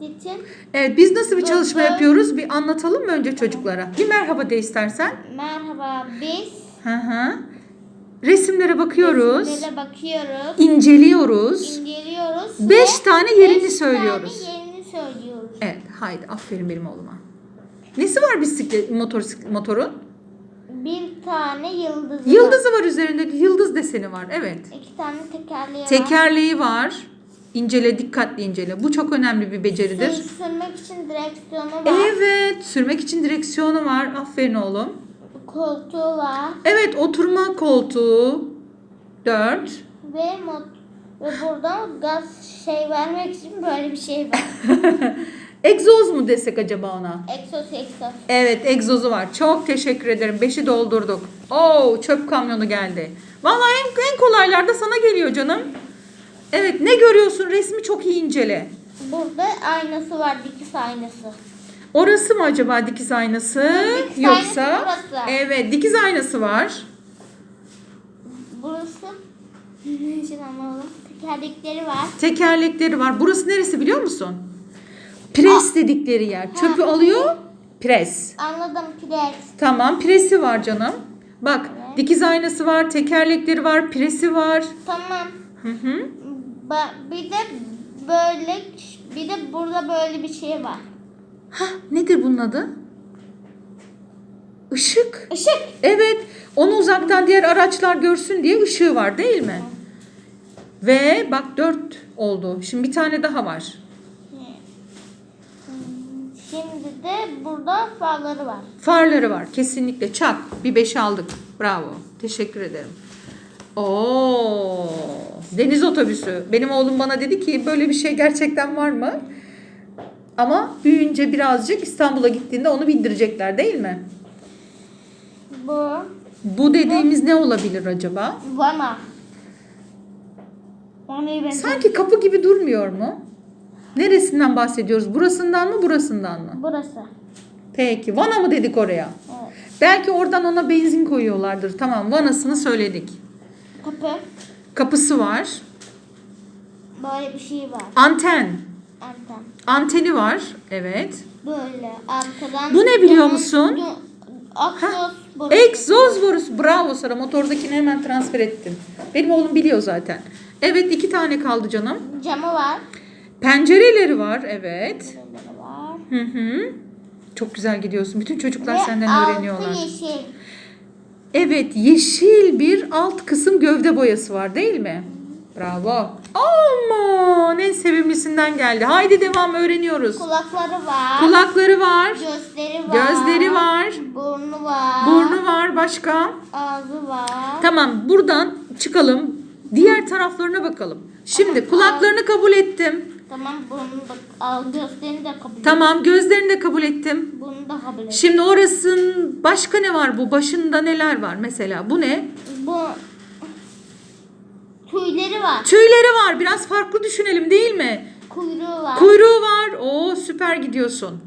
için Evet biz nasıl bir çalışma Burada- yapıyoruz? Bir anlatalım mı önce çocuklara? Bir merhaba de istersen. merhaba biz Hı hı. Resimlere bakıyoruz. resimlere bakıyoruz, inceliyoruz. inceliyoruz. Beş ve tane yerini beş söylüyoruz. tane yerini söylüyoruz. Evet haydi aferin benim oğluma. Nesi var bisiklet motor, motorun? Bir tane yıldızı, Yıldızı var üzerinde. Yıldız deseni var. Evet. var. İki tane tekerleği var. Tekerleği var. İncele, dikkatli incele. Bu çok önemli bir beceridir. Sür- Sürmek için direksiyonu var. Evet, sürmek için direksiyonu var. Aferin oğlum. Koltuğu var. Evet, oturma koltuğu. 4. Ve mot ve burada gaz şey vermek için böyle bir şey var. Egzoz mu desek acaba ona? Exos exos. Evet, egzozu var. Çok teşekkür ederim. Beşi doldurduk. Oo, çöp kamyonu geldi. Vallahi en, en kolaylarda sana geliyor canım. Evet, ne görüyorsun? Resmi çok iyi incele. Burada aynası var dikiz aynası. Orası mı acaba dikiz aynası? Dikiz Yoksa? aynası burası. Evet, dikiz aynası var. Burası ne için anlamadım. Tekerlekleri var. Tekerlekleri var. Burası neresi biliyor musun? Pres dedikleri yer. Çöpü Ha. alıyor, pres. Anladım pres. Tamam, presi var canım. Bak, Evet. dikiz aynası var, tekerlekleri var, presi var. Tamam. Hı hı. Bir de böyle bir de burada böyle bir şey var. Hah, nedir bunun adı? Işık. Işık. Evet, onu uzaktan diğer araçlar görsün diye ışığı var değil mi? Ve bak dört oldu. Şimdi bir tane daha var. Şimdi de burada farları var. Farları var kesinlikle. Çak. Bir beş aldık. Bravo. Teşekkür ederim. Oo, deniz otobüsü. Benim oğlum bana dedi ki böyle bir şey gerçekten var mı? Ama büyüyünce birazcık İstanbul'a gittiğinde onu bindirecekler değil mi? Bu Bu dediğimiz ne olabilir acaba? vana. Sanki kapı gibi durmuyor mu? Neresinden bahsediyoruz? Burasından mı burasından mı? burası. Peki. Vana mı dedik oraya? Evet. Belki oradan ona benzin koyuyorlardır. Tamam vanasını söyledik. Kapı. Kapısı var. Böyle bir şey var. Anten. Anten. Anteni var. Evet. Böyle arkadan. Bu ne biliyor musun? Aksos borusu. Egzoz borusu. Bravo Sara. Motordakini hemen transfer ettin. Benim oğlum biliyor zaten. Evet iki tane kaldı canım. Camı var. Pencereleri var. Evet. Böyle var. Hı hı. Çok güzel gidiyorsun. Bütün çocuklar Ve senden altı öğreniyorlar. yeşil. Evet yeşil bir alt kısım gövde boyası var değil mi? Bravo. Aman en sevimlisinden geldi. Haydi devam öğreniyoruz. Kulakları var. Kulakları var. Gözleri var. Gözleri var. Burnu var. Burnu var başka. Ağzı var. Tamam buradan çıkalım. Diğer taraflarına bakalım. Şimdi kulaklarını kabul ettim. Tamam burnu da al gözlerini de kabul. Tamam gözlerini de kabul ettim. Bunu da kabul et. Şimdi orasının başka ne var bu? Başında neler var mesela? Bu ne? Bu tüyleri var. Tüyleri var. Biraz farklı düşünelim değil mi? Kuyruğu var. Kuyruğu var. Oo süper gidiyorsun.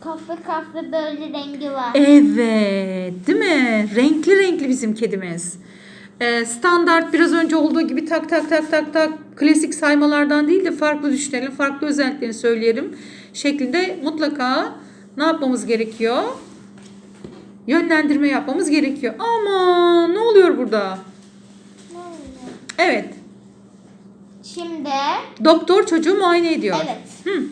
Kahve kahve böyle rengi var. Evet, değil mi? Renkli renkli bizim kedimiz. Ee, standart biraz önce olduğu gibi tak tak tak tak tak klasik saymalardan değil de farklı düşünelim, farklı özelliklerini söyleyelim şeklinde mutlaka ne yapmamız gerekiyor? Yönlendirme yapmamız gerekiyor. Ama ne oluyor burada? Evet, Şimdi doktor çocuğu muayene ediyor. evet. Hı,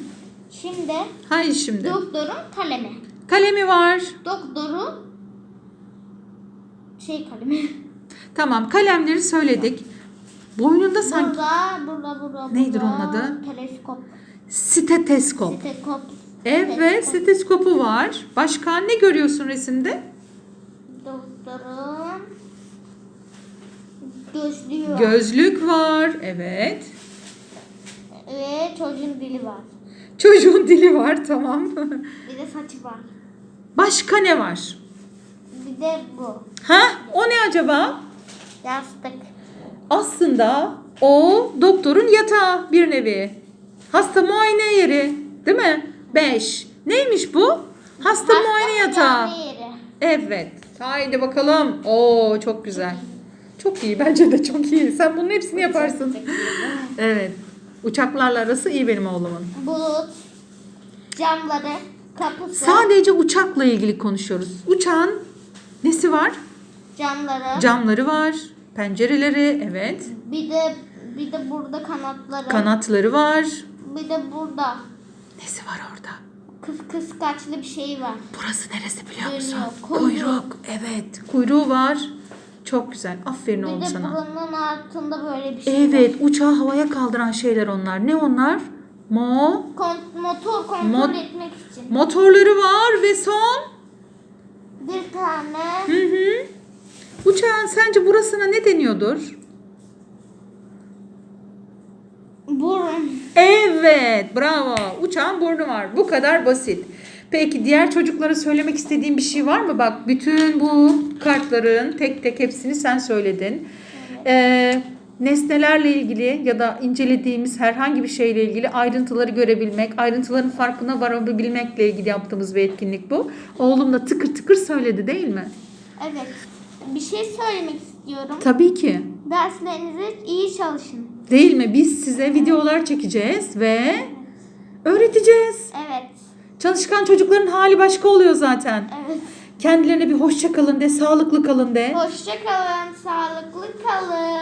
Şimdi hayır şimdi. doktorun kalemi. Kalemi var. Doktorun şey kalemi. Tamam, kalemleri söyledik. Boynunda sanki Burada, burada, burada. Neydir burada. onun adı? Teleskop. Steteskop. Steteskop. Evet, stetoskopu var. Başka ne görüyorsun resimde? Doktorun gözlüğü var. Gözlük var. Evet. Ve çocuğun dili var. Çocuğun dili var, tamam. Bir de saçı var. Başka ne var? Bir de bu. Ha? O ne acaba? Yastık. Aslında o doktorun yatağı bir nevi. Hasta muayene yeri, değil mi? 5. Neymiş bu? Hasta, Hasta muayene yatağı. yeri. Evet. Haydi bakalım. Oo çok güzel. Çok iyi. Bence de çok iyi. Sen bunun hepsini yaparsın. Evet. Uçaklarla arası iyi benim oğlumun. Bulut. Camları. Kapısı. Sadece uçakla ilgili konuşuyoruz. Uçağın nesi var? camları. Camları var, pencereleri, evet. Bir de bir de burada kanatları. Kanatları var. Bir de burada Nesi var orada? kıs kıskaçlı bir şey var. Burası neresi biliyor musun? Kuyruk. kuyruk. Evet, kuyruğu var. Çok güzel. Aferin Bir oğlum de sana. buranın altında böyle bir şey Evet, uçağı havaya kaldıran şeyler onlar. Ne onlar? Mo, Kon- motor kontrol Mo- etmek için. motorları var ve son. Bir tane Hı hı. Uçağın sence burasına ne deniyordur? burun. Evet, bravo. Uçağın burnu var. Bu kadar basit. Peki diğer çocuklara söylemek istediğin bir şey var mı? Bak bütün bu kartların tek tek hepsini sen söyledin. Ee, nesnelerle ilgili ya da incelediğimiz herhangi bir şeyle ilgili ayrıntıları görebilmek, ayrıntıların farkına varabilmekle ilgili yaptığımız bir etkinlik bu. Oğlum da tıkır tıkır söyledi değil mi? Evet. Bir şey söylemek istiyorum. Tabii ki. Derslerinizi iyi çalışın. Değil mi? Biz size videolar çekeceğiz ve öğreteceğiz. Evet. Çalışkan çocukların hali başka oluyor zaten. Evet. Kendilerine bir hoşça kalın de, sağlıklı kalın de. Hoşça kalın, sağlıklı kalın.